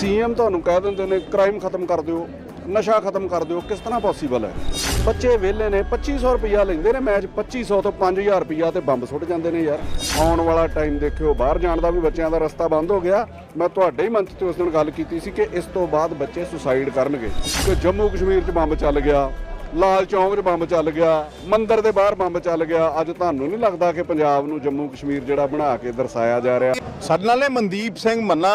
CM ਤੁਹਾਨੂੰ ਕਹਿ ਦਿੰਦੇ ਨੇ ਕ੍ਰਾਈਮ ਖਤਮ ਕਰ ਦਿਓ, ਨਸ਼ਾ ਖਤਮ ਕਰ ਦਿਓ, ਕਿਸ ਤਰ੍ਹਾਂ ਪੋਸੀਬਲ ਹੈ? ਬੱਚੇ ਵਿਹਲੇ ਨੇ 2500 ਰੁਪਇਆ ਲੈਂਦੇ ਨੇ ਮੈਚ 2500 ਤੋਂ 5000 ਰੁਪਇਆ ਤੇ ਬੰਬ ਸੁੱਟ ਜਾਂਦੇ ਨੇ ਯਾਰ। ਆਉਣ ਵਾਲਾ ਟਾਈਮ ਦੇਖਿਓ, ਬਾਹਰ ਜਾਣ ਦਾ ਵੀ ਬੱਚਿਆਂ ਦਾ ਰਸਤਾ ਬੰਦ ਹੋ ਗਿਆ। ਮੈਂ ਤੁਹਾਡੇ ਹੀ ਮੰਚ ਤੇ ਉਸ ਦਿਨ ਗੱਲ ਕੀਤੀ ਸੀ ਕਿ ਇਸ ਤੋਂ ਬਾਅਦ ਬੱਚੇ ਸੁਸਾਈਡ ਕਰਨਗੇ। ਕਿ ਜੰਮੂ ਕਸ਼ਮੀਰ 'ਚ ਬੰਬ ਚੱਲ ਗਿਆ ਲਾਲ ਚੌਂਕ 'ਚ ਬੰਬ ਚੱਲ ਗਿਆ, ਮੰਦਿਰ ਦੇ ਬਾਹਰ ਬੰਬ ਚੱਲ ਗਿਆ। ਅੱਜ ਤੁਹਾਨੂੰ ਨਹੀਂ ਲੱਗਦਾ ਕਿ ਪੰਜਾਬ ਨੂੰ ਜੰਮੂ ਕਸ਼ਮੀਰ ਜਿਹੜਾ ਬਣਾ ਕੇ ਦਰਸਾਇਆ ਜਾ ਰਿਹਾ? ਸਾਡੇ ਨਾਲ ਮਨਦੀਪ ਸਿੰਘ ਮੰਨਾ,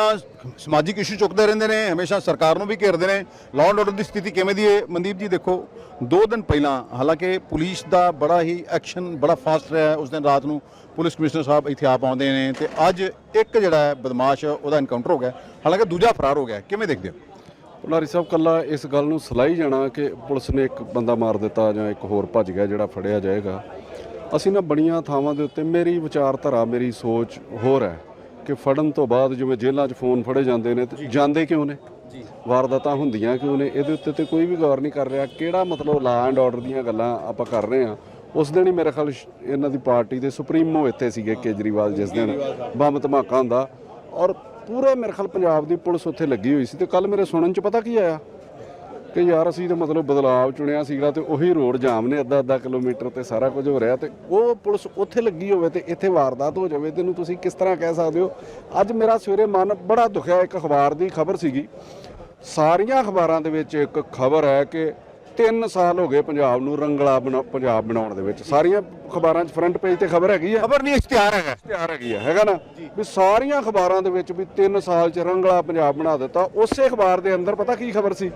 ਸਮਾਜਿਕ ਇਸ਼ੂ ਚੁੱਕਦੇ ਰਹਿੰਦੇ ਨੇ, ਹਮੇਸ਼ਾ ਸਰਕਾਰ ਨੂੰ ਵੀ ਘੇਰਦੇ ਨੇ। ਲਾਅ ਐਂਡ ਆਰਡਰ ਦੀ ਸਥਿਤੀ ਕਿਵੇਂ ਦੀ ਹੈ? ਮਨਦੀਪ ਜੀ, ਦੇਖੋ, ਦੋ ਦਿਨ ਪਹਿਲਾਂ, ਹਾਲਾਂਕਿ ਪੁਲਿਸ ਦਾ ਬੜਾ ਹੀ ਐਕਸ਼ਨ ਬੜਾ ਫਾਸਟ ਰਿਹਾ ਉਸ ਦਿਨ ਰਾਤ ਨੂੰ ਪੁਲਿਸ ਕਮਿਸ਼ਨਰ ਸਾਹਿਬ ਇੱਥੇ ਆ ਪਾਉਂਦੇ ਨੇ ਤੇ ਅੱਜ ਇੱਕ ਜਿਹੜਾ ਹੈ ਬਦਮਾਸ਼, ਉਹਦਾ ਐਨਕਾਊਂਟਰ ਹੋ ਗਿਆ। ਹਾਲਾਂਕਿ ਦੂਜਾ ਫਰਾਰ ਹੋ ਗਿਆ। ਕਿਵੇਂ ਦੇਖਦੇ ਹੋ? ਭੰਡਾਰੀ ਸਾਹਿਬ ਕੱਲਾ ਇਸ ਗੱਲ ਨੂੰ ਸਲਾਈ ਜਾਣਾ ਕਿ ਪੁਲਿਸ ਨੇ ਇੱਕ ਬੰਦਾ ਮਾਰ ਦਿੱਤਾ ਜਾਂ ਇੱਕ ਹੋਰ ਭੱਜ ਗਿਆ ਜਿਹੜਾ ਫੜਿਆ ਜਾਏਗਾ। ਅਸੀਂ ਨਾ ਬੜੀਆਂ ਥਾਵਾਂ ਦੇ ਉੱਤੇ ਮੇਰੀ ਵਿਚਾਰਧਾਰਾ ਮੇਰੀ ਸੋਚ ਹੋਰ ਹੈ ਕਿ ਫੜਨ ਤੋਂ ਬਾਅਦ ਜਿਵੇਂ ਜੇਲ੍ਹਾਂ 'ਚ ਫੋਨ ਫੜੇ ਜਾਂਦੇ ਨੇ ਤੇ ਜਾਂਦੇ ਕਿਉਂ ਨੇ? ਵਾਰਦਾਤਾਂ ਹੁੰਦੀਆਂ ਕਿਉਂ ਨੇ? ਇਹਦੇ ਉੱਤੇ ਤੇ ਕੋਈ ਵੀ ਗੌਰ ਨਹੀਂ ਕਰ ਰਿਹਾ। ਕਿਹੜਾ ਮਤਲਬ ਲਾ ਐਂਡ ਆਰਡਰ ਦੀਆਂ ਗੱਲਾਂ ਆਪਾਂ ਕਰ ਰਹੇ ਹਾਂ? ਉਸ ਦਿਨ ਹੀ ਮੇਰੇ ਖਿਆਲ ਇਹਨਾਂ ਦੀ ਪਾਰਟੀ ਦੇ ਸੁਪਰੀਮੋ ਇੱਥੇ ਸੀਗੇ ਕੇਜਰੀਵਾਲ ਜਿਸ ਦਿਨ ਬੰਬ ਧਮਾਕਾ ਹੁੰਦਾ ਔਰ ਪੂਰੇ ਮੇਰੇ ਖਿਆਲ ਪੰਜਾਬ ਦੀ ਪੁਲਿਸ ਉੱਥੇ ਲੱਗੀ ਹੋਈ ਸੀ ਤੇ ਕੱਲ ਮੇਰੇ ਸੁਣਨ ਚ ਪਤਾ ਕੀ ਆਇਆ? ਕਿ ਯਾਰ ਅਸੀਂ ਤਾਂ ਮਤਲਬ ਬਦਲਾਵ ਚੁਣਿਆ ਸੀਗਾ ਤੇ ਉਹੀ ਰੋਡ ਜਾਮ ਨੇ, ਅੱਧਾ ਅੱਧਾ ਕਿਲੋਮੀਟਰ ਤੇ ਸਾਰਾ ਕੁਝ ਹੋ ਰਿਹਾ ਤੇ ਉਹ ਪੁਲਿਸ ਉੱਥੇ ਲੱਗੀ ਹੋਵੇ ਤੇ ਇੱਥੇ ਵਾਰਦਾਤ ਹੋ ਜਾਵੇ, ਤੈਨੂੰ ਤੁਸੀਂ ਕਿਸ ਤਰ੍ਹਾਂ ਕਹਿ ਸਕਦੇ ਹੋ? ਅੱਜ ਮੇਰਾ ਸਵੇਰੇ ਮਨ ਬੜਾ ਦੁਖਿਆ, ਇੱਕ ਅਖਬਾਰ ਦੀ ਖਬਰ ਸੀਗੀ। ਸਾਰੀਆਂ ਅਖਬਾਰਾਂ ਦੇ ਵਿੱਚ ਇੱਕ ਖਬਰ ਹੈ ਕਿ 3 ਸਾਲ ਹੋ ਗਏ ਪੰਜਾਬ ਨੂੰ ਰੰਗਲਾ ਬਣਾ- ਪੰਜਾਬ ਬਣਾਉਣ ਦੇ ਵਿੱਚ। ਸਾਰੀਆਂ ਅਖਬਾਰਾਂ 'ਚ ਫਰੰਟ ਪੇਜ ਤੇ ਖਬਰ ਹੈਗੀ ਆ। ਖਬਰ ਨਹੀਂ ਇਸ਼ਤਿਹਾਰ ਹੈਗਾ। ਇਸ਼ਤਿਹਾਰ ਹੈਗੀ ਆ ਹੈਗਾ ਨਾ? ਵੀ ਸਾਰੀਆਂ ਅਖਬਾਰਾਂ ਦੇ ਵਿੱਚ ਵੀ 3 ਸਾਲ ਚ ਰੰਗਲਾ ਪੰਜਾਬ ਬਣਾ ਦਿੱਤਾ। ਉਸੇ ਅਖਬਾਰ ਦੇ ਅੰਦਰ ਪਤਾ ਕੀ ਖਬਰ ਸੀ?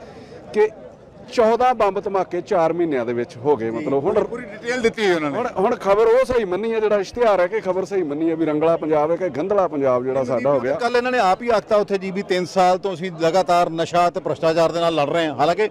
ਕਿ 14 ਬੰਬ ਧਮਾਕੇ 4 ਮਹੀਨਿਆਂ ਦੇ ਵਿੱਚ ਹੋ ਗਏ ਮਤਲਬ ਹੁਣ ਪੂਰੀ ਡਿਟੇਲ ਦਿੱਤੀ ਹੈ ਉਹਨਾਂ ਨੇ। ਹੁਣ ਹੁਣ ਖਬਰ ਉਹ ਸਹੀ ਮੰਨੀ ਹੈ ਜਿਹੜਾ ਇਸ਼ਤਿਹਾਰ ਹੈ ਕਿ ਖਬਰ ਸਹੀ ਮੰਨੀ ਹੈ ਵੀ ਰੰਗਲਾ ਪੰਜਾਬ ਹੈ ਕਿ ਗੰਧਲਾ ਪੰਜਾਬ ਜਿਹੜਾ ਸਾਡਾ ਹੋ ਗਿਆ। ਕੱਲ ਇਹਨਾਂ ਨੇ ਆਪ ਹੀ ਆਖਤਾ ਉੱਥੇ ਜੀ ਵੀ 3 ਸਾਲ ਤੋਂ ਅਸੀਂ ਲਗਾਤਾਰ ਨਸ਼ਾ ਤੇ ਭ੍ਰਸ਼ਟਾਚਾਰ ਦੇ ਨਾਲ ਲੜ ਰਹੇ ਹਾਂ। ਹਾਲਾਂਕਿ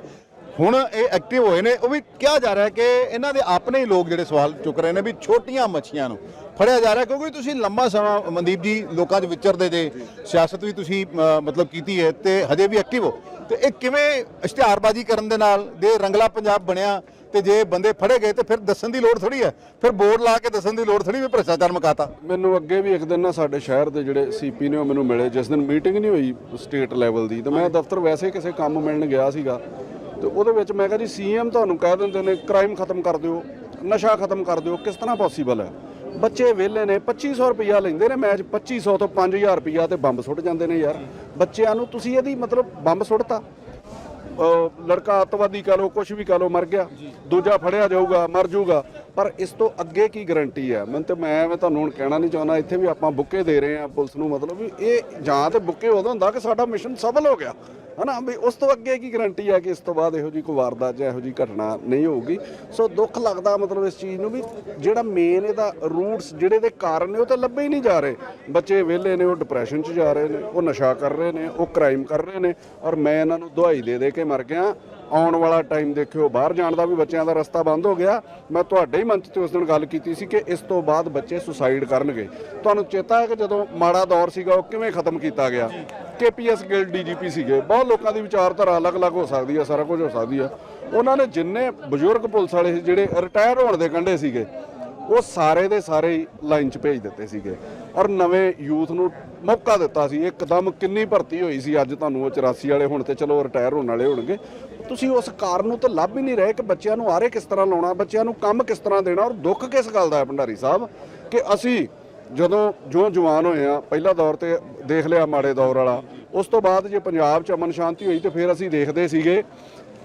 ਹੁਣ ਇਹ ਐਕਟਿਵ ਹੋਏ ਨੇ, ਉਹ ਵੀ ਕਿਹਾ ਜਾ ਰਿਹਾ ਕਿ ਇਹਨਾਂ ਦੇ ਆਪਣੇ ਹੀ ਲੋਕ ਜਿਹੜੇ ਸਵਾਲ ਚੁੱਕ ਰਹੇ ਨੇ ਵੀ ਛੋਟੀਆਂ ਮੱਛੀਆਂ ਨੂੰ ਫੜਿਆ ਜਾ ਰਿਹਾ ਕਿਉਂਕਿ ਤੁਸੀਂ ਲੰਮਾ ਸਮਾਂ ਮਨਦੀਪ ਜੀ ਲੋਕਾਂ 'ਚ ਵਿਚਰਦੇ ਜੇ, ਸਿਆਸਤ ਵੀ ਤੁਸੀਂ ਮਤਲਬ ਕੀਤੀ ਹੈ ਤੇ ਹਜੇ ਵੀ ਐਕਟਿਵ ਹੋ। ਤੇ ਇਹ ਕਿਵੇਂ ਇਸ਼ਤਿਹਾਰਬਾਜ਼ੀ ਕਰਨ ਦੇ ਨਾਲ ਦੇ ਰੰਗਲਾ ਪੰਜਾਬ ਬਣਿਆ ਤੇ ਜੇ ਬੰਦੇ ਫੜੇ ਗਏ ਤੇ ਫਿਰ ਦੱਸਣ ਦੀ ਲੋੜ ਥੋੜੀ ਹੈ। ਫਿਰ ਬੋਰਡ ਲਾ ਕੇ ਦੱਸਣ ਦੀ ਲੋੜ ਥੋੜੀ ਵੀ ਭ੍ਰਿਸ਼ਟਾਚਾਰ ਮਕਾਤਾ। ਮੈਨੂੰ ਅੱਗੇ ਵੀ ਇੱਕ ਦਿਨ ਨਾ ਸਾਡੇ ਸ਼ਹਿਰ ਦੇ ਜਿਹੜੇ ਸੀਪੀ ਨੇ ਉਹ ਮੈਨੂੰ ਮਿਲੇ, ਜਿਸ ਦਿਨ ਮੀਟਿੰਗ ਨਹੀਂ ਹੋਈ ਸਟੇਟ ਲੈਵਲ ਦੀ, ਤਾਂ ਮੈਂ ਦਫ਼ਤਰ ਵੈਸੇ ਹੀ ਕਿਸੇ ਕੰਮ ਮਿਲਣ ਗਿਆ ਸੀਗਾ। ਤੇ ਉਹਦੇ ਵਿੱਚ ਮੈਂ ਕਿਹਾ ਜੀ ਸੀਐਮ ਤੁਹਾਨੂੰ ਕਹਿ ਦਿੰਦੇ ਨੇ ਕ੍ਰਾਈਮ ਖਤਮ ਕਰ ਦਿਓ, ਨਸ਼ਾ ਖਤਮ ਕਰ ਦਿਓ, ਕਿਸ ਤਰ੍ਹਾਂ ਪੋਸੀਬਲ ਹੈ? ਬੱਚੇ ਵਿਹਲੇ ਨੇ 2500 ਰੁਪਇਆ ਲੈਂਦੇ ਨੇ ਮੈਚ 2500 ਤੋਂ 5000 ਰੁਪਇਆ ਤੇ ਬੰਬ ਸੁੱਟ ਜਾਂਦੇ ਨੇ ਯਾਰ। ਬੱਚਿਆਂ ਨੂੰ ਤੁਸੀਂ ਇਹਦੀ ਮਤਲਬ ਬੰਬ ਸੁੱਟਤਾ? ਅਹ ਲੜਕਾ ਅੱਤਵਾਦੀ ਕਹ ਲੋ ਕੁਝ ਵੀ ਕਹ ਲੋ ਮਰ ਗਿਆ। ਦੂਜਾ ਫੜਿਆ ਜਾਊਗਾ, ਮਰ ਜਾਊਗਾ ਪਰ ਇਸ ਤੋਂ ਅੱਗੇ ਕੀ ਗਾਰੰਟੀ ਹੈ? ਮੈਂ ਤੇ ਮੈਂ ਮੈਂ ਤੁਹਾਨੂੰ ਹੁਣ ਕਹਿਣਾ ਨਹੀਂ ਚਾਹੁੰਦਾ, ਇੱਥੇ ਵੀ ਆਪਾਂ ਬੁੱਕੇ ਦੇ ਰਹੇ ਹਾਂ ਪੁਲਿਸ ਨੂੰ, ਮਤਲਬ ਵੀ ਇਹ ਜਾਂ ਤੇ ਬੁੱਕੇ ਉਦੋਂ ਹੁੰਦਾ ਕਿ ਸਾਡਾ ਮਿਸ਼ਨ ਸਫਲ ਹੋ ਗਿਆ, ਹਨਾ? ਵੀ ਉਸ ਤੋਂ ਅੱਗੇ ਕੀ ਗਾਰੰਟੀ ਹੈ ਕਿ ਇਸ ਤੋਂ ਬਾਅਦ ਇਹੋ ਜੀ ਕੋਈ ਵਾਰਦਾਤ ਜਾਂ ਇਹੋ ਜੀ ਘਟਨਾ ਨਹੀਂ ਹੋਊਗੀ? ਸੋ ਦੁੱਖ ਲੱਗਦਾ ਮਤਲਬ ਇਸ ਚੀਜ਼ ਨੂੰ ਵੀ ਜਿਹੜਾ ਮੇਨ ਇਹਦਾ ਰੂਟਸ ਜਿਹੜੇ ਦੇ ਕਾਰਨ ਨੇ, ਉਹ ਤਾਂ ਲੱਭੇ ਹੀ ਨਹੀਂ ਜਾ ਰਹੇ। ਬੱਚੇ ਵਿਹਲੇ ਨੇ, ਉਹ ਡਿਪਰੈਸ਼ਨ 'ਚ ਜਾ ਰਹੇ ਨੇ, ਉਹ ਨਸ਼ਾ ਕਰ ਰਹੇ ਨੇ, ਉਹ ਕ੍ਰਾਈਮ ਕਰ ਰਹੇ ਨੇ, ਔਰ ਮੈਂ ਇਹਨਾਂ ਨੂੰ ਦਵਾਈ ਦੇ ਦੇ ਕੇ ਮਰ ਗਿਆ। ਆਉਣ ਵਾਲਾ ਟਾਈਮ ਦੇਖਿਓ, ਬਾਹਰ ਜਾਣ ਦਾ ਵੀ ਬੱਚਿਆਂ ਦਾ ਰਸਤਾ ਬੰਦ ਹੋ ਗਿਆ। ਮੈਂ ਤੁਹਾਡੇ ਹੀ ਮੰਚ ਤੇ ਉਸ ਦਿਨ ਗੱਲ ਕੀਤੀ ਸੀ ਕਿ ਇਸ ਤੋਂ ਬਾਅਦ ਬੱਚੇ ਸੁਸਾਈਡ ਕਰਨਗੇ। ਤੁਹਾਨੂੰ ਚੇਤਾ ਹੈ ਕਿ ਜਦੋਂ ਮਾੜਾ ਦੌਰ ਸੀਗਾ, ਉਹ ਕਿਵੇਂ ਖਤਮ ਕੀਤਾ ਗਿਆ? ਕੇਪੀਐਸ ਗਿਲ ਡੀਜੀਪੀ ਸੀਗੇ। ਬਹੁਤ ਲੋਕਾਂ ਦੀ ਵਿਚਾਰਧਾਰਾ ਅਲੱਗ-ਅਲੱਗ ਹੋ ਸਕਦੀ ਹੈ ਸਾਰਾ ਕੁਝ ਹੋ ਸਕਦੀ ਆ। ਉਹਨਾਂ ਨੇ ਜਿੰਨੇ ਬਜ਼ੁਰਗ ਪੁਲਿਸ ਵਾਲੇ ਸੀ ਜਿਹੜੇ ਰਿਟਾਇਰ ਹੋਣ ਦੇ ਕੰਢੇ ਸੀਗੇ, ਉਹ ਸਾਰੇ ਦੇ ਸਾਰੇ ਹੀ ਲਾਈਨ 'ਚ ਭੇਜ ਦਿੱਤੇ ਸੀਗੇ। ਔਰ ਨਵੇਂ ਯੂਥ ਨੂੰ ਮੌਕਾ ਦਿੱਤਾ ਸੀ। ਇੱਕਦਮ ਕਿੰਨੀ ਭਰਤੀ ਹੋਈ ਸੀ ਅੱਜ ਤੁਹਾਨੂੰ ਉਹ 84 ਵਾਲੇ ਹੁਣ ਤੇ ਚਲੋ ਰਿਟਾਇਰ ਹੋਣ ਵਾਲੇ ਹੋਣਗੇ। ਤੁਸੀਂ ਉਸ ਕਾਰਨ ਨੂੰ ਤਾਂ ਲੱਭ ਹੀ ਨਹੀਂ ਰਹੇ ਕਿ ਬੱਚਿਆਂ ਨੂੰ ਆਰੇ ਕਿਸ ਤਰ੍ਹਾਂ ਲਾਉਣਾ, ਬੱਚਿਆਂ ਨੂੰ ਕੰਮ ਕਿਸ ਤਰ੍ਹਾਂ ਦੇਣਾ ਔਰ ਦੁੱਖ ਕਿਸ ਗੱਲ ਦਾ ਹੈ ਭੰਡਾਰੀ ਸਾਹਿਬ ਕਿ ਅਸੀਂ ਜਦੋਂ ਜੋ ਜਵਾਨ ਹੋਏ ਆ, ਪਹਿਲਾ ਦੌਰ ਤੇ ਦੇਖ ਲਿਆ ਮਾੜੇ ਦੌਰ ਵਾਲਾ, ਉਸ ਤੋਂ ਬਾਅਦ ਜੇ ਪੰਜਾਬ 'ਚ ਅਮਨ ਸ਼ਾਂਤੀ ਹੋਈ ਤੇ ਫਿਰ ਅਸੀਂ ਦੇਖਦੇ ਸੀਗੇ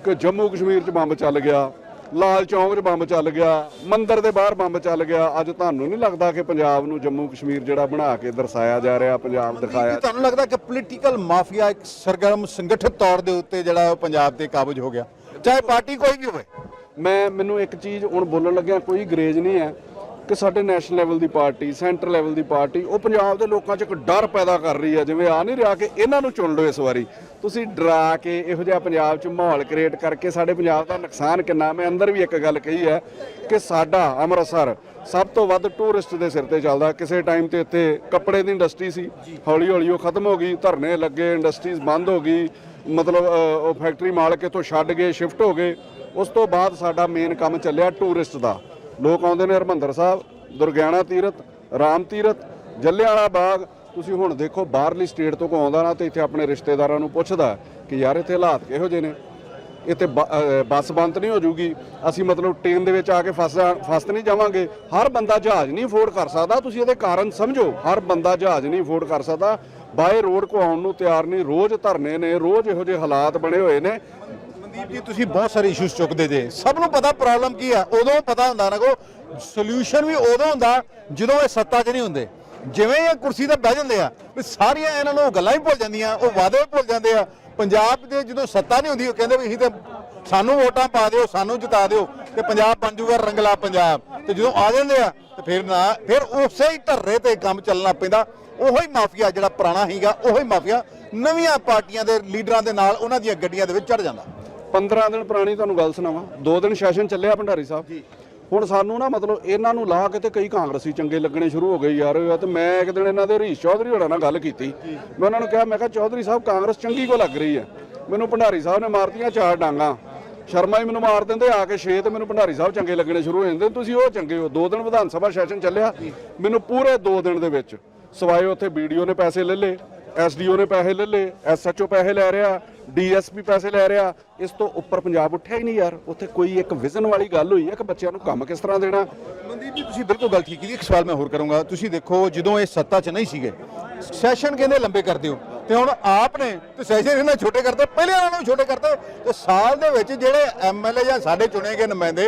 ਕਿ ਜੰਮੂ ਕਸ਼ਮੀਰ 'ਚ ਬੰਬ ਚੱਲ ਗਿਆ। ਲਾਲ ਚੌਂਕ 'ਚ ਬੰਬ ਚੱਲ ਗਿਆ ਮੰਦਿਰ ਦੇ ਬਾਹਰ ਬੰਬ ਚੱਲ ਗਿਆ। ਅੱਜ ਤੁਹਾਨੂੰ ਨਹੀਂ ਲੱਗਦਾ ਕਿ ਪੰਜਾਬ ਨੂੰ ਜੰਮੂ ਕਸ਼ਮੀਰ ਜਿਹੜਾ ਬਣਾ ਕੇ ਦਰਸਾਇਆ ਜਾ ਰਿਹਾ ਪੰਜਾਬ ਦਿਖਾਇਆ ਤੁਹਾਨੂੰ ਲੱਗਦਾ ਕਿ ਪੋਲੀਟੀਕਲ ਮਾਫੀਆ ਇੱਕ ਸਰਗਰਮ ਸੰਗਠਿਤ ਤੌਰ ਦੇ ਉੱਤੇ ਜਿਹੜਾ ਉਹ ਪੰਜਾਬ ਤੇ ਕਾਬਜ ਹੋ ਗਿਆ? ਚਾਹੇ ਪਾਰਟੀ ਕੋਈ ਵੀ ਹੋਵੇ। ਮੈਂ ਮੈਨੂੰ ਇੱਕ ਚੀਜ਼ ਹੁਣ ਬੋਲਣ ਲੱਗਿਆ ਕੋਈ ਗਰੇਜ ਨਹੀਂ ਹੈ। ਕਿ ਸਾਡੇ ਨੈਸ਼ਨਲ ਲੈਵਲ ਦੀ ਪਾਰਟੀ ਸੈਂਟਰ ਲੈਵਲ ਦੀ ਪਾਰਟੀ, ਉਹ ਪੰਜਾਬ ਦੇ ਲੋਕਾਂ 'ਚ ਇੱਕ ਡਰ ਪੈਦਾ ਕਰ ਰਹੀ ਹੈ, ਜਿਵੇਂ ਆ ਨਹੀਂ ਰਿਹਾ ਕਿ ਇਹਨਾਂ ਨੂੰ ਚੁਣ ਲਓ ਇਸ ਵਾਰੀ। ਤੁਸੀਂ ਡਰਾ ਕੇ ਇਹੋ ਜਿਹਾ ਪੰਜਾਬ 'ਚ ਮਾਹੌਲ ਕ੍ਰੀਏਟ ਕਰਕੇ ਸਾਡੇ ਪੰਜਾਬ ਦਾ ਨੁਕਸਾਨ ਕਿੰਨਾ, ਮੈਂ ਅੰਦਰ ਵੀ ਇੱਕ ਗੱਲ ਕਹੀ ਹੈ ਕਿ ਸਾਡਾ ਅੰਮ੍ਰਿਤਸਰ ਸਭ ਤੋਂ ਵੱਧ ਟੂਰਿਸਟ ਦੇ ਸਿਰ ਤੇ ਚੱਲਦਾ। ਕਿਸੇ ਟਾਈਮ ਤੇ ਇੱਥੇ ਕੱਪੜੇ ਦੀ ਇੰਡਸਟਰੀ ਸੀ ਹੌਲੀ ਹੌਲੀ ਉਹ ਖਤਮ ਹੋ ਗਈ, ਧਰਨੇ ਲੱਗੇ ਇੰਡਸਟਰੀਜ਼ ਬੰਦ ਹੋ ਗਈ, ਮਤਲਬ ਉਹ ਫੈਕਟਰੀ ਮਾਲਕ ਇੱਥੋਂ ਛੱਡ ਗਏ ਸ਼ਿਫਟ ਹੋ ਗਏ। ਉਸ ਤੋਂ ਬਾਅਦ ਸਾਡਾ ਮੇਨ ਕੰਮ ਚੱਲਿਆ ਟੂਰਿਸਟ ਦਾ। ਲੋਕ ਆਉਂਦੇ ਨੇ ਹਰਮੰਦਰ ਸਾਹਿਬ, ਦੁਰਗਿਆਣਾ ਤੀਰਥ, ਰਾਮ ਤੀਰਥ, ਜੱਲਿਆਂਵਾਲਾ ਬਾਗ। ਤੁਸੀਂ ਹੁਣ ਦੇਖੋ, ਬਾਹਰਲੀ ਸਟੇਟ ਤੋਂ ਕੋ ਆਉਂਦਾ ਨਾ ਤੇ ਇੱਥੇ ਆਪਣੇ ਰਿਸ਼ਤੇਦਾਰਾਂ ਨੂੰ ਪੁੱਛਦਾ ਕਿ ਯਾਰ ਇੱਥੇ ਹਾਲਾਤ ਕਿਹੋ ਜਿਹੇ ਨੇ? ਇੱਥੇ ਬ- ਬੱਸ ਬੰਦ ਨਹੀਂ ਹੋ ਜੂਗੀ? ਅਸੀਂ ਮਤਲਬ ਟ੍ਰੇਨ ਦੇ ਵਿੱਚ ਆ ਕੇ ਫਸ ਜਾ- ਫਸ ਨਹੀਂ ਜਾਵਾਂਗੇ? ਹਰ ਬੰਦਾ ਜਹਾਜ਼ ਨਹੀਂ ਅਫੋਰਡ ਕਰ ਸਕਦਾ। ਤੁਸੀਂ ਇਹਦੇ ਕਾਰਨ ਸਮਝੋ, ਹਰ ਬੰਦਾ ਜਹਾਜ਼ ਨਹੀਂ ਅਫੋਰਡ ਕਰ ਸਕਦਾ। ਬਾਏ ਰੋਡ ਕੋ ਆਉਣ ਨੂੰ ਤਿਆਰ ਨਹੀਂ। ਰੋਜ਼ ਧਰਨੇ ਨੇ, ਰੋਜ਼ ਇਹੋ ਜਿਹੇ ਹਾਲਾਤ ਬਣੇ ਹੋਏ ਨੇ। ਮਨਦੀਪ ਜੀ, ਤੁਸੀਂ ਬਹੁਤ ਸਾਰੇ ਇਸ਼ੂਸ ਚੁੱਕਦੇ ਜੇ। ਸਭ ਨੂੰ ਪਤਾ ਪ੍ਰੋਬਲਮ ਕੀ ਆ, ਉਦੋਂ ਪਤਾ ਹੁੰਦਾ ਨਾ ਕੋ ਸੋਲੂਸ਼ਨ ਵੀ ਉਦੋਂ ਹੁੰਦਾ ਜਦੋਂ ਇਹ ਸੱਤਾ 'ਚ ਨਹੀਂ ਹੁੰਦੇ। ਜਿਵੇਂ ਇਹ ਕੁਰਸੀ ਤੇ ਬਹਿ ਜਾਂਦੇ ਆ, ਵੀ ਸਾਰੀਆਂ ਇਹਨਾਂ ਨੂੰ ਗੱਲਾਂ ਹੀ ਭੁੱਲ ਜਾਂਦੀਆਂ, ਉਹ ਵਾਅਦੇ ਵੀ ਭੁੱਲ ਜਾਂਦੇ ਆ। ਪੰਜਾਬ ਦੇ ਜਦੋਂ ਸੱਤਾ ਨਹੀਂ ਹੁੰਦੀ, ਉਹ ਕਹਿੰਦੇ ਵੀ ਅਸੀਂ ਤੇ ਸਾਨੂੰ ਵੋਟਾਂ ਪਾ ਦਿਓ, ਸਾਨੂੰ ਜਿਤਾ ਦਿਓ, ਤੇ ਪੰਜਾਬ ਬਣ ਜੂਗਾ ਰੰਗਲਾ ਪੰਜਾਬ। ਤੇ ਜਦੋਂ ਆ ਜਾਂਦੇ ਆ, ਤੇ ਫਿਰ ਨਾ, ਫਿਰ ਉਸੇ ਹੀ ਧਰਰੇ ਤੇ ਕੰਮ ਚੱਲਣਾ ਪੈਂਦਾ। ਉਹੋ ਹੀ ਮਾਫੀਆ ਜਿਹੜਾ ਪੁਰਾਣਾ ਸੀਗਾ, ਉਹੋ ਹੀ ਮਾਫੀਆ ਨਵੀਆਂ ਪਾਰਟੀਆਂ ਦੇ ਲੀਡਰਾਂ ਦੇ ਨਾਲ ਉਹਨਾਂ ਦੀਆਂ ਗੱਡੀਆਂ ਦੇ ਵਿੱਚ ਚੜ ਜਾਂਦਾ। 15 ਦਿਨ ਪੁਰਾਣੀ ਤੁਹਾਨੂੰ ਗੱਲ ਸੁਣਾਵਾਂ। ਦੋ ਦਿਨ ਸੈਸ਼ਨ ਚੱਲਿਆ ਭੰਡਾਰੀ ਸਾਹਿਬ। ਜੀ। ਹੁਣ ਸਾਨੂੰ ਨਾ ਮਤਲਬ ਇਹਨਾਂ ਨੂੰ ਲਾ ਕੇ ਤੇ ਕਈ ਕਾਂਗਰਸੀ ਚੰਗੇ ਲੱਗਣੇ ਸ਼ੁਰੂ ਹੋ ਗਏ ਯਾਰ। ਤੇ ਮੈਂ ਇੱਕ ਦਿਨ ਇਹਨਾਂ ਦੇ ਹਰੀਸ਼ ਚੌਧਰੀ ਹੋਣਾ ਨਾਲ ਗੱਲ ਕੀਤੀ। ਮੈਂ ਉਹਨਾਂ ਨੂੰ ਕਿਹਾ ਮੈਂ ਕਿਹਾ ਚੌਧਰੀ ਸਾਹਿਬ ਕਾਂਗਰਸ ਚੰਗੀ ਕੋ ਲੱਗ ਰਹੀ ਹੈ। ਮੈਨੂੰ ਭੰਡਾਰੀ ਸਾਹਿਬ ਨੇ ਮਾਰਤੀਆਂ ਚਾਰ ਡਾਂਗਾ। ਸ਼ਰਮਾ ਹੀ ਮੈਨੂੰ ਮਾਰ ਦਿੰਦੇ ਆ ਕੇ ਛੇ ਤੇ ਮੈਨੂੰ ਭੰਡਾਰੀ ਸਾਹਿਬ ਚੰਗੇ ਲੱਗਣੇ ਸ਼ੁਰੂ ਹੋ ਜਾਂਦੇ। ਤੁਸੀਂ ਉਹ ਚੰਗੇ ਹੋ। ਦੋ ਦਿਨ ਵਿਧਾਨ ਸਭਾ ਸੈਸ਼ਨ ਚੱਲਿਆ। ਮੈਨੂੰ ਪੂਰੇ ਦੋ ਦਿਨ ਦੇ ਵਿੱਚ ਸਵਾਏ ਉੱਥੇ ਵੀਡੀਓ ਨੇ ਪੈਸੇ ਲੈ ਲਏ। ਐਸਡੀਓ ਨੇ ਪੈਸੇ ਲੈ ਲਏ, ਐਸਐਚਓ ਪੈਸੇ ਲੈ ਰਿਹਾ, ਡੀਐਸਪੀ ਪੈਸੇ ਲੈ ਰਿਹਾ। ਇਸ ਤੋਂ ਉੱਪਰ ਪੰਜਾਬ ਉੱਠਿਆ ਹੀ ਨਹੀਂ ਯਾਰ। ਉੱਥੇ ਕੋਈ ਇੱਕ ਵਿਜ਼ਨ ਵਾਲੀ ਗੱਲ ਹੋਈ ਹੈ ਕਿ ਬੱਚਿਆਂ ਨੂੰ ਕੰਮ ਕਿਸ ਤਰ੍ਹਾਂ ਦੇਣਾ? ਮਨਦੀਪ ਜੀ, ਤੁਸੀਂ ਬਿਲਕੁਲ ਗੱਲ ਠੀਕ ਕੀਤੀ। ਇੱਕ ਸਵਾਲ ਮੈਂ ਹੋਰ ਕਰੂੰਗਾ। ਤੁਸੀਂ ਦੇਖੋ, ਜਦੋਂ ਇਹ ਸੱਤਾ 'ਚ ਨਹੀਂ ਸੀਗੇ, ਸੈਸ਼ਨ ਕਹਿੰਦੇ ਲੰਬੇ ਕਰ ਦਿਓ। ਤੇ ਹੁਣ ਆਪ ਨੇ ਤੇ ਸੈਸ਼ਨ ਇਹਨਾਂ ਛੋਟੇ ਕਰਤੇ ਪਹਿਲੇ ਇਹਨਾਂ ਨੂੰ ਛੋਟੇ ਕਰਤੇ ਤੇ ਸਾਲ ਦੇ ਵਿੱਚ ਜਿਹੜੇ ਐਮਐਲਏ ਜਾਂ ਸਾਡੇ ਚੁਣੇ ਗਏ ਨੁਮਾਇੰਦੇ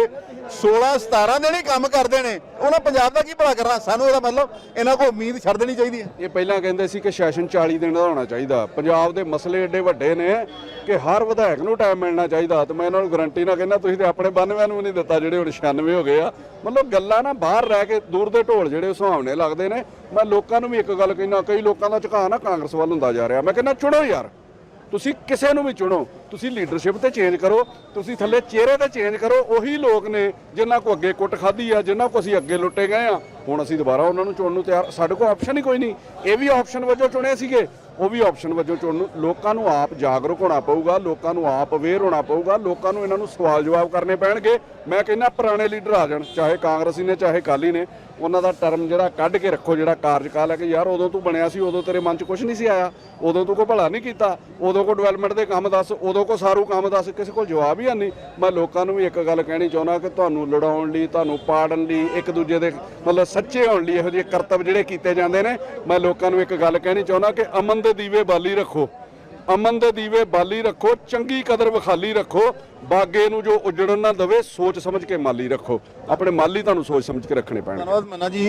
16 17 ਦਿਨ ਹੀ ਕੰਮ ਕਰਦੇ ਨੇ। ਉਹਨਾਂ ਪੰਜਾਬ ਦਾ ਕੀ ਭਲਾ ਕਰਨਾ ਸਾਨੂੰ ਇਹਦਾ ਮਤਲਬ ਇਹਨਾਂ ਕੋਲ ਉਮੀਦ ਛੱਡ ਦੇਣੀ ਚਾਹੀਦੀ ਹੈ। ਇਹ ਪਹਿਲਾਂ ਕਹਿੰਦੇ ਸੀ ਕਿ ਸੈਸ਼ਨ 40 ਦਿਨ ਦਾ ਹੋਣਾ ਚਾਹੀਦਾ। ਪੰਜਾਬ ਦੇ ਮਸਲੇ ਏਡੇ ਵੱਡੇ ਨੇ ਕਿ ਹਰ ਵਿਧਾਇਕ ਨੂੰ ਟਾਈਮ ਮਿਲਣਾ ਚਾਹੀਦਾ। ਤੇ ਮੈਂ ਇਹਨਾਂ ਨੂੰ ਗਰੰਟੀ ਨਾਲ ਕਹਿੰਦਾ, ਤੁਸੀਂ ਤੇ ਆਪਣੇ 92 ਨੂੰ ਵੀ ਨਹੀਂ ਦਿੱਤਾ, ਜਿਹੜੇ ਹੁਣ 96 ਹੋ ਗਏ ਆ। ਮਤਲਬ ਗੱਲਾਂ ਨਾ ਬਾਹਰ ਰਹਿ ਕੇ ਦੂਰ ਦੇ ਢੋਲ ਜਿਹੜੇ ਸੁਹਾਵਣੇ ਲੱਗਦੇ ਨੇ। ਮੈਂ ਲੋਕਾਂ ਨੂੰ ਵੀ ਇੱਕ ਗੱਲ ਕਹਿੰਦਾ, ਕਈ ਲੋਕਾਂ ਦਾ ਝੁਕਾਅ ਨਾ ਕਾਂਗਰਸ ਵੱਲ ਹੁੰਦਾ ਜਾ ਰਿਹਾ। ਮੈਂ ਕਹਿੰਦਾ, ਚੁਣੋ ਯਾਰ। ਤੁਸੀਂ ਕਿਸੇ ਨੂੰ ਵੀ ਚੁਣੋ। ਤੁਸੀਂ ਲੀਡਰਸ਼ਿਪ ਤੇ ਚੇਂਜ ਕਰੋ, ਤੁਸੀਂ ਥੱਲੇ ਚਿਹਰੇ ਤੇ ਚੇਂਜ ਕਰੋ, ਉਹੀ ਲੋਕ ਨੇ ਜਿਨ੍ਹਾਂ ਕੋ ਅੱਗੇ ਕੁੱਟ ਖਾਧੀ ਆ, ਜਿਨ੍ਹਾਂ ਕੋ ਅਸੀਂ ਅੱਗੇ ਲੁੱਟੇ ਗਏ ਆ। ਹੁਣ ਅਸੀਂ ਦੁਬਾਰਾ ਉਹਨਾਂ ਨੂੰ ਚੁਣਨ ਨੂੰ ਤਿਆਰ ਸਾਡੇ ਕੋਲ ਆਪਸ਼ਨ ਹੀ ਕੋਈ ਨਹੀਂ। ਇਹ ਵੀ ਆਪਸ਼ਨ ਵਜੋਂ ਚੁਣੇ ਸੀਗੇ, ਉਹ ਵੀ ਆਪਸ਼ਨ ਵਜੋਂ ਚੁਣਨ ਨੂੰ ਲੋਕਾਂ ਨੂੰ ਆਪ ਜਾਗਰੂਕ ਹੋਣਾ ਪਊਗਾ, ਲੋਕਾਂ ਨੂੰ ਆਪ ਅਵੇਅਰ ਹੋਣਾ ਪਊਗਾ, ਲੋਕਾਂ ਨੂੰ ਇਹਨਾਂ ਨੂੰ ਸਵਾਲ ਜਵਾਬ ਕਰਨੇ ਪੈਣਗੇ। ਮੈਂ ਕਹਿੰਦਾ ਪੁਰਾਣੇ ਲੀਡਰ ਆ ਜਾਣ, ਚਾਹੇ ਕਾਂਗਰਸੀ ਨੇ, ਚਾਹੇ ਕਾਲੀ ਨੇ, ਉਹਨਾਂ ਦਾ ਟਰਮ ਜਿਹੜਾ ਕੱਢ ਕੇ ਰੱਖੋ, ਜਿਹੜਾ ਕਾਰਜਕਾਲ ਹੈ ਕਿ ਯਾਰ ਉਦੋਂ ਤੂੰ ਬਣਿਆ ਸੀ, ਉਦੋਂ ਤੇਰੇ ਮਨ 'ਚ ਕੁਝ ਨਹੀਂ ਸੀ ਆਇਆ, ਉਦੋਂ ਤੂੰ ਕੋਈ ਭਲਾ ਨਹੀਂ ਕੀਤਾ, ਉਦੋਂ ਕੋ ਡਿਵੈਲਪਮੈਂਟ ਦੇ ਕੰਮ ਦੱਸ ਉਦੋਂ ਕੋ ਸਾਰੂ ਕੰਮ ਦੱਸ, ਕਿਸੇ ਕੋਲ ਜਵਾਬ ਹੀ ਨਹੀਂ। ਮੈਂ ਲੋਕਾਂ ਨੂੰ ਵੀ ਇੱਕ ਗੱਲ ਕਹਿਣੀ ਚਾਹੁੰਦਾ ਕਿ ਤੁਹਾਨੂੰ ਲੜਾਉਣ ਲਈ, ਤੁਹਾਨੂੰ ਪਾੜਨ ਲਈ, ਇੱਕ ਦੂਜੇ ਦੇ ਮਤਲਬ ਸੱਚੇ ਹੋਣ ਲਈ ਇਹੋ ਜਿਹੇ ਕਰਤੱਵ ਜਿਹੜੇ ਕੀਤੇ ਜਾਂਦੇ ਨੇ, ਮੈਂ ਲੋਕਾਂ ਨੂੰ ਇੱਕ ਗੱਲ ਕਹਿਣੀ ਚਾਹੁੰਦਾ ਕਿ ਅਮਨ ਦੇ ਦੀਵੇ ਬਾਲੀ ਰੱਖੋ। ਅਮਨ ਦੇ ਦੀਵੇ ਬਾਲੀ ਰੱਖੋ, ਚੰਗੀ ਕਦਰ ਵਿਖਾਲੀ ਰੱਖੋ, ਬਾਗੇ ਨੂੰ ਜੋ ਉਜੜਨ ਨਾ ਦਵੇ, ਸੋਚ ਸਮਝ ਕੇ ਮਾਲੀ ਰੱਖੋ। ਆਪਣੇ ਮਾਲੀ ਤੁਹਾਨੂੰ ਸੋਚ ਸਮਝ ਕੇ ਰੱਖਣੇ ਪੈਣਗੇ। ਧੰਨਵਾਦ, ਮੰਨਾ ਜੀ।